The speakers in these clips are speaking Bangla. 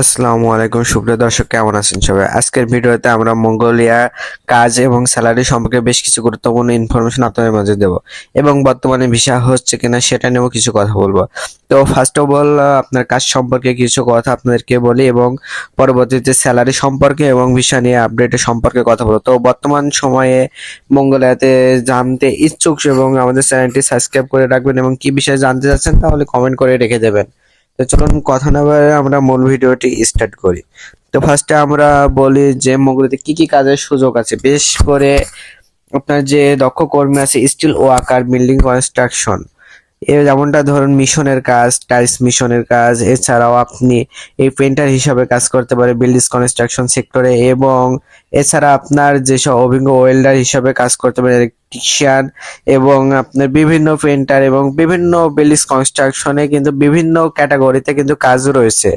আসসালামু আলাইকুম, সুপ্রিয় দর্শক, কেমন আছেন সবাই? আজকের ভিডিওতে আমরা মঙ্গোলিয়া কাজ এবং স্যালারি সম্পর্কে বেশ কিছু গুরুত্বপূর্ণ ইনফরমেশন আপনাদের মাঝে দেব এবং বর্তমানে ভিসা হচ্ছে কিনা সেটা নিয়েও কিছু কথা বলব। তো ফার্স্ট অফ অল আপনার কাজ সম্পর্কে কিছু কথা আপনাদেরকে বলি এবং পরবর্তীতে স্যালারি সম্পর্কে এবং ভিসা নিয়ে আপডেটের সম্পর্কে কথা বলব। তো বর্তমান সময়ে মঙ্গোলিয়াতে জানতে ইচ্ছুক এবং আমাদের চ্যানেলটি সাবস্ক্রাইব করে রাখবেন এবং কি বিষয়ে জানতে চাচ্ছেন তাহলে কমেন্ট করে রেখে দেবেন। তো চলুন কথা না বলে আমরা মূল ভিডিওটি স্টার্ট করি। তো ফার্স্টে আমরা বলি যে মগরিতে কি কি কাজের সুযোগ আছে। বেশ করে আপনার যে দক্ষ কর্মী আছে স্টিল ওয়াকার বিল্ডিং কনস্ট্রাকশন যেমনটা ধরুন মিশনের কাজ, টাইলস মিশনের কাজ, এছাড়াও আপনি এই পেন্টার হিসাবে কাজ করতে পারে বিল্ডিং কনস্ট্রাকশন সেক্টরে এবং এছাড়া আপনার যেসব অভিজ্ঞ ওয়েল্ডার হিসাবে কাজ করতে পারে ইলেকট্রিশিয়ান এবং আপনার বিভিন্ন পেন্টার এবং বিভিন্ন বিল্ডিং কনস্ট্রাকশনে কিন্তু বিভিন্ন ক্যাটাগরিতে কিন্তু কাজ রয়েছে।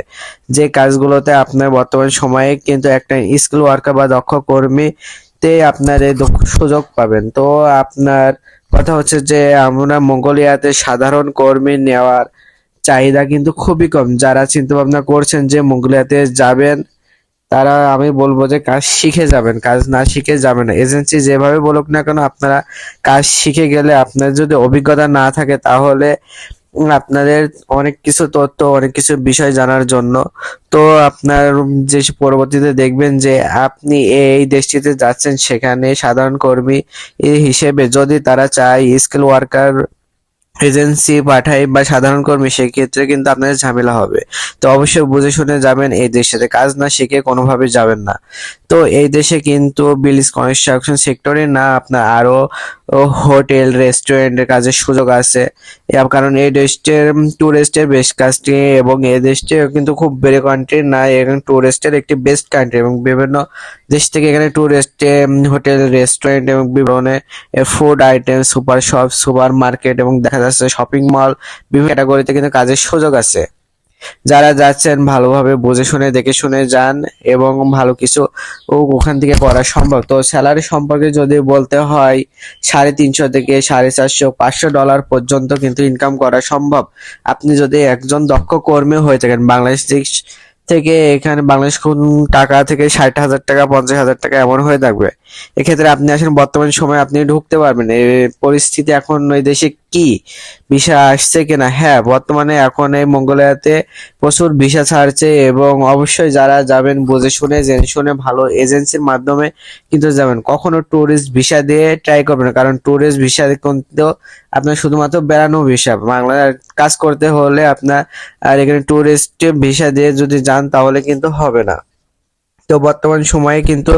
যে কাজগুলোতে আপনার বর্তমান সময়ে কিন্তু একটা স্কিল ওয়ার্কার বা দক্ষ কর্মীতে আপনার এই সুযোগ পাবেন। তো আপনার কথা হচ্ছে যে, আমরা মঙ্গোলিয়াতে সাধারণ কর্মী নেওয়ার চাহিদা কিন্তু খুবই কম। যারা চিন্তা ভাবনা করছেন যে মঙ্গোলিয়াতে যাবেন, তারা, আমি বলব যে কাজ শিখে যাবেন, কাজ না শিখে যাবেন এজেন্সি যেভাবে বলুক না কেন, আপনারা কাজ শিখে গেলে আপনার যদি অভিজ্ঞতা না থাকে, তাহলে আপনাদের অনেক কিছু তথ্য, অনেক কিছু বিষয় জানার জন্য। তো আপনার যে পরবর্তীতে দেখবেন যে আপনি এই দেশটিতে যাচ্ছেন, সেখানে সাধারণ কর্মী হিসেবে যদি তারা চায় স্কিল ওয়ার্কার এজেন্সি পাঠায় বা সাধারণ কর্মী, সেক্ষেত্রে কিন্তু আপনাদের ঝামেলা হবে। তো অবশ্যই বুঝে শুনে যাবেন এই দেশে কাজ না শিখে কোনোভাবে যাবেন না। তো এই দেশে কিন্তু বিল্ডিং কনস্ট্রাকশন সেক্টরে না, আপনার আরও হোটেল রেস্টুরেন্টের কাজের সুযোগ আছে। কারণ এই দেশটির টুরিস্টের বেশ কাজটি এবং এই দেশটি কিন্তু খুব বেড়ে কান্ট্রি না, এখানে টুরিস্টের একটি বেস্ট কান্ট্রি এবং বিভিন্ন দেশ থেকে এখানে টুরিস্টে হোটেল রেস্টুরেন্ট এবং বিভিন্ন food item super shop supermarket এবং দেখা যাচ্ছে শপিং মল বিভিন্ন ক্যাটাগরিতে কিন্তু কাজের সুযোগ আছে। যারা যাচ্ছেন, ভালোভাবে বুঝে শুনে, দেখে শুনে যান এবং ভালো কিছু ওখান থেকে করা সম্ভব। তো স্যালারি সম্পর্কে যদি বলতে হয়, সাড়ে তিনশো থেকে সাড়ে চারশো, পাঁচশো ডলার পর্যন্ত কিন্তু ইনকাম করা সম্ভব। আপনি যদি একজন দক্ষ কর্মী হয়ে থাকেন, বাংলাদেশ থেকে এখানে বাংলাদেশ কোন টাকা থেকে ষাট হাজার টাকা, পঞ্চাশ হাজার টাকা এমন হয়ে থাকবে এক্ষেত্রে আপনি আসেন, বর্তমান সময়ে আপনি ঢুকতে পারবেন। এই পরিস্থিতি এখন ওই দেশে কি? ভিসা আসছে কিনা? হ্যাঁ বর্তমানে এখন এই মঙ্গোলিয়াতে প্রচুর ভিসা ছাড়ছে এবং অবশ্যই যারা যাবেন, বুঝে শুনে, জেনে শুনে ভালো এজেন্সির মাধ্যমে কিন্তু যাবেন। কখনো ট্যুরিস্ট ভিসা দিয়ে ট্রাই করবেন কারণ ট্যুরিস্ট ভিসা কিন্তু আপনার শুধুমাত্র বেড়ানো ভিসা বাংলার কাজ করতে হলে আপনার আর এখানে ট্যুরিস্ট ভিসা দিয়ে যদি যান, তাহলে কিন্তু হবে না। তো বর্তমান সময়ে কিন্তু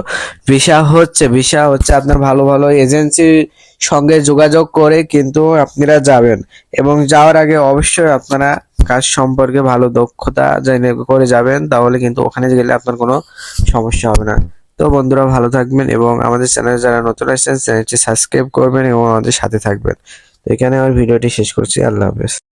ভিসা হচ্ছে। ভিসা হচ্ছে আপনার ভালো ভালো এজেন্সির সঙ্গে যোগাযোগ করে কিন্তু আপনারা যাবেন। এবং যাওয়ার আগে অবশ্যই আপনারা কাজ সম্পর্কে ভালো দক্ষতা জেনে করে যাবেন, তাহলে কিন্তু ওখানে গেলে আপনার কোনো সমস্যা হবে না। তো বন্ধুরা, ভালো থাকবেন এবং আমাদের চ্যানেলে যারা নতুন আসছেন, চ্যানেলটি সাবস্ক্রাইব করবেন এবং আমাদের সাথে থাকবেন। তো এখানে আমার ভিডিওটি শেষ করছি। আল্লাহ হাফেজ।